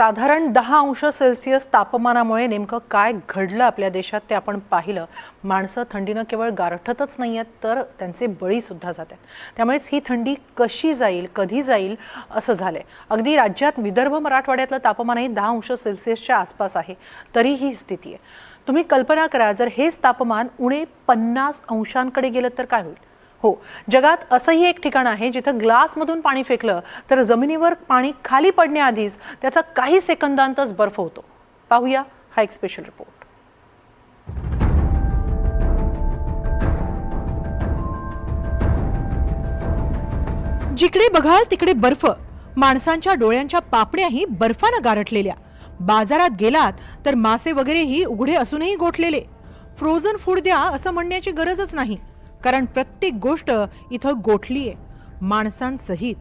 साधारण दहा अंश सेल्सिअस तापमानामुळे नेमकं काय घडलं आपल्या देशात ते आपण पाहिलं. माणसं थंडीनं केवळ गारठतच नाही आहेत तर त्यांचे बळीसुद्धा जात आहेत. त्यामुळेच ही थंडी कशी जाईल कधी जाईल असं झालंय. अगदी राज्यात विदर्भ मराठवाड्यातलं तापमानही दहा अंश सेल्सिअसच्या आसपास आहे तरी ही स्थिती आहे. तुम्ही कल्पना करा जर हेच तापमान उणे पन्नास अंशांकडे गेलं तर काय होईल? हो. जगात असंही एक ठिकाण आहे जिथं ग्लासमधून पाणी फेकलं तर जमिनीवर पाणी खाली पडण्याआधीच त्याचा काही सेकंदांतच बर्फ होतो. पाहूया हा एक स्पेशल रिपोर्ट जिकडे बघाल तिकडे बर्फ. माणसांच्या डोळ्यांच्या पापण्याही बर्फानं गारठलेल्या. बाजारात गेलात तर मासे वगैरेही उघडे असूनही गोठलेले. फ्रोझन फूड द्या असं म्हणण्याची गरजच नाही. कारण प्रत्येक गोष्ट इथं गोठली आहे. माणसांसहित.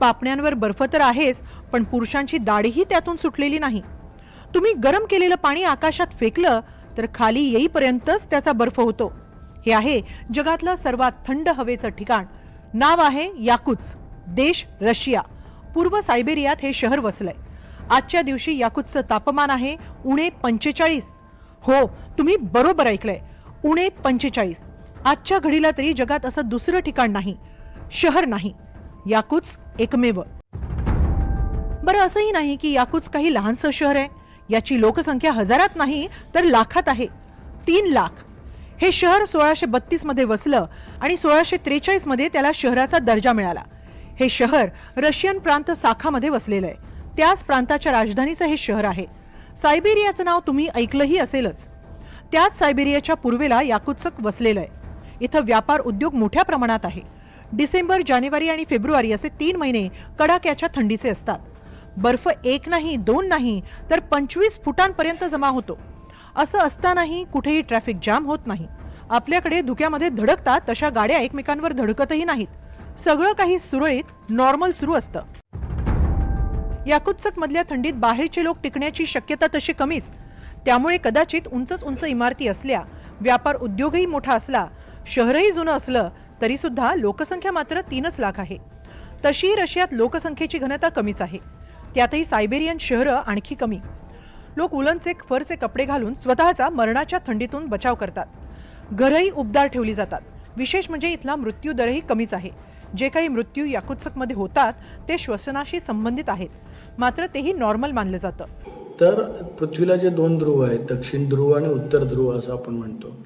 पापण्यांवर बर्फ तर आहेच पण पुरुषांची दाढीही त्यातून सुटलेली नाही. तुम्ही गरम केलेलं पाणी आकाशात फेकलं तर खाली येईपर्यंतच त्याचा बर्फ होतो. हे आहे जगातलं सर्वात थंड हवेचं ठिकाण. नाव आहे याकुत्स देश रशिया. पूर्व सायबेरियात हे शहर वसलंय. आजच्या दिवशी याकुत्सचं तापमान आहे उणे पंचेचाळीस. हो तुम्ही बरोबर ऐकलंय. उणे पंचेचाळीस. आजच्या घडीला तरी जगात असं दुसरं ठिकाण नाही शहर नाही याकूच एकमेव. बरं असंही नाही की याकूच काही लहानसं शहर आहे. याची लोकसंख्या हजारात नाही तर लाखात आहे. तीन लाख. हे शहर सोळाशे बत्तीसमध्ये वसलं आणि सोळाशे त्रेचाळीसमध्ये त्याला शहराचा दर्जा मिळाला. हे शहर रशियन प्रांत साखामध्ये वसलेलं आहे. त्याच प्रांताच्या राजधानीचं हे शहर आहे. सायबेरियाचं नाव तुम्ही ऐकलंही असेलच. त्याच सायबेरियाच्या पूर्वेला याकुत्सक वसलेलं आहे. इथं व्यापार उद्योग मोठ्या प्रमाणात आहे. डिसेंबर जानेवारी आणि फेब्रुवारी असे तीन महिने कडाक्याच्या थंडीचे असतात. बर्फ एक नाही दोन नाही तर पंचवीस फुटांपर्यंत जमा होतो. असं असतानाही कुठेही ट्रॅफिक जाम होत नाही. आपल्याकडे धुक्यामध्ये धडकतात तशा गाड्या एकमेकांवर धडकतही नाहीत. सगळं काही सुरळीत नॉर्मल सुरू असतं. याकुत्सक मधल्या थंडीत बाहेरचे लोक टिकण्याची शक्यता तशी कमीच. त्यामुळे कदाचित उंचच उंच इमारती असल्या व्यापार उद्योगही मोठा असला शहरही जुनं असलं तरीसुद्धा लोकसंख्या मात्र तीनच लाख आहे. तशी रशियात लोकसंख्येची घनता कमीच आहे. त्यातही सायबेरियन शहरं आणखी कमी. लोक उलनचे फरचे कपडे घालून स्वतःचा मरणाच्या थंडीतून बचाव करतात. घरही उबदार ठेवली जातात. विशेष म्हणजे इथला मृत्यू दरही कमीच आहे. जे काही मृत्यू याकुत्सकमध्ये होतात ते श्वसनाशी संबंधित आहेत. मात्र तेही नॉर्मल मानलं जातं. तर पृथ्वीला जे दोन ध्रुव आहेत दक्षिण ध्रुव आणि उत्तर ध्रुव असं आपण म्हणतो.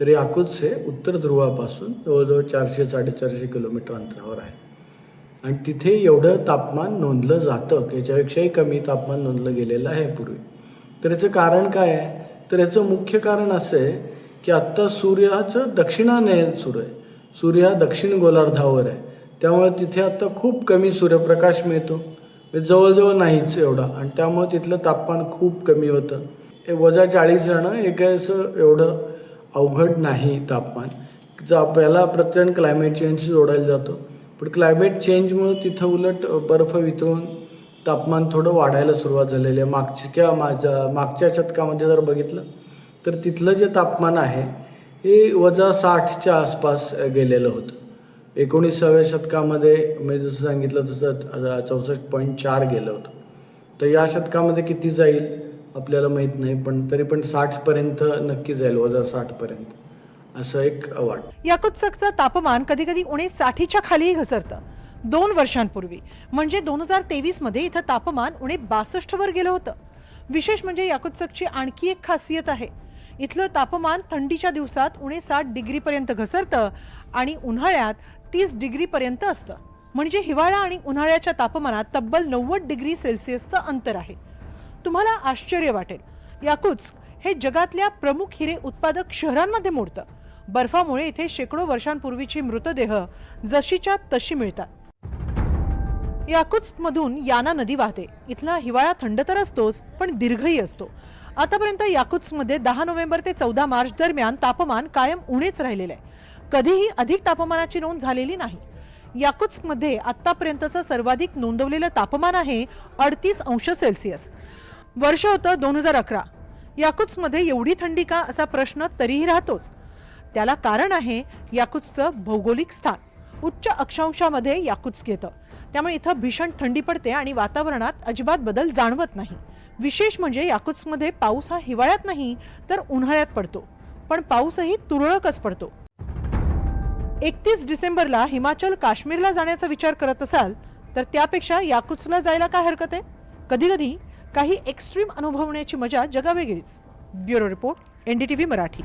तर याकुत्स हे उत्तर ध्रुवापासून जवळजवळ चारशे साडेचारशे किलोमीटर अंतरावर आहे. आणि तिथे एवढं तापमान नोंदलं जातं की याच्यापेक्षाही कमी तापमान नोंदलं गेलेलं आहे पूर्वी. तर याचं कारण काय आहे? तर याचं मुख्य कारण असं आहे की आत्ता सूर्याचं दक्षिणाने सुरू आहे. सूर्य हा दक्षिण गोलार्धावर आहे. त्यामुळे तिथे आत्ता खूप कमी सूर्यप्रकाश मिळतो. म्हणजे जवळजवळ नाहीच एवढा. आणि त्यामुळे तिथलं तापमान खूप कमी होतं. हे वजा चाळीस जणं एक असं एवढं अवघड नाही तापमान. जर आपल्याला प्रत्येक क्लायमेट चेंजशी जोडायला जातो. पण क्लायमेट चेंजमुळं तिथं उलट बर्फ वितळून तापमान थोडं वाढायला सुरुवात झालेली आहे. मागच्या माझ्या मागच्या शतकामध्ये जर बघितलं तर तिथलं जे तापमान आहे हे वजा साठच्या आसपास गेलेलं होतं. एकोणीसाव्या शतकामध्ये मी जसं सांगितलं तसं चौसष्ट पॉईंट चार गेलं होतं. तर या शतकामध्ये किती जाईल? आपल्याला माहीत नाही पण तरी पण साठपर्यंत नक्की जाईल वजा साठपर्यंत. असं एक वाट याकुत्सकचं तापमान कधी कधी उणे साठीच्या खालीही घसरतं. दोन वर्षांपूर्वी म्हणजे दोन हजार तेवीसमध्ये इथं तापमान उणे बासष्ट वर गेलं होतं. विशेष म्हणजे याकुत्सकची आणखी एक खासियत आहे. इथलं तापमान थंडीच्या दिवसात उणे साठ डिग्री पर्यंत घसरतं आणि उन्हाळ्यात तीस डिग्री पर्यंत असतं. म्हणजे हिवाळा आणि उन्हाळ्याच्या तापमानात तब्बल नव्वद डिग्री सेल्सिअसचं अंतर आहे. तुम्हाला आश्चर्य वाटेल. याकुत्स्क हे जगातल्या प्रमुख हिरे उत्पादक शहरांमध्ये मोडतं. बर्फामुळे इथे शेकडो वर्षांपूर्वीची मृतदेह जशीच्या तशी मिळतात. याकुत्स्क मधून याना नदी वाहते. इथला हिवाळा थंड तर असतोच पण दीर्घही असतो. आतापर्यंत याकुत्स्कमध्ये दहा नोव्हेंबर ते चौदा मार्च दरम्यान तापमान कायम उणेच राहिलेलं आहे. कधीही अधिक तापमानाची नोंद झालेली नाही. याकुत्स्कमध्ये आत्तापर्यंतचं आतापर्यंतचं सर्वाधिक नोंदवलेलं तापमान आहे अडतीस अंश सेल्सिअस. वर्ष होतं दोन हजार अकरा. याकुत्समध्ये एवढी थंडी का असा प्रश्न तरीही राहतोच. त्याला कारण आहे याकुत्सचं भौगोलिक स्थान. उच्च अक्षांशामध्ये याकुत्स घेतं. त्यामुळे इथं भीषण थंडी पडते आणि वातावरणात अजिबात बदल जाणवत नाही. विशेष म्हणजे याकुत्समध्ये पाऊस हा हिवाळ्यात नाही तर उन्हाळ्यात पडतो. पण पाऊसही तुरळकच पडतो. एकतीस डिसेंबरला हिमाचल काश्मीरला जाण्याचा विचार करत असाल तर त्यापेक्षा याकुत्सला जायला काय हरकत आहे? कधी कधी काही एक्स्ट्रीम अनुभवण्याची मजा जगावेगळीच. Bureau report NDTV Marathi.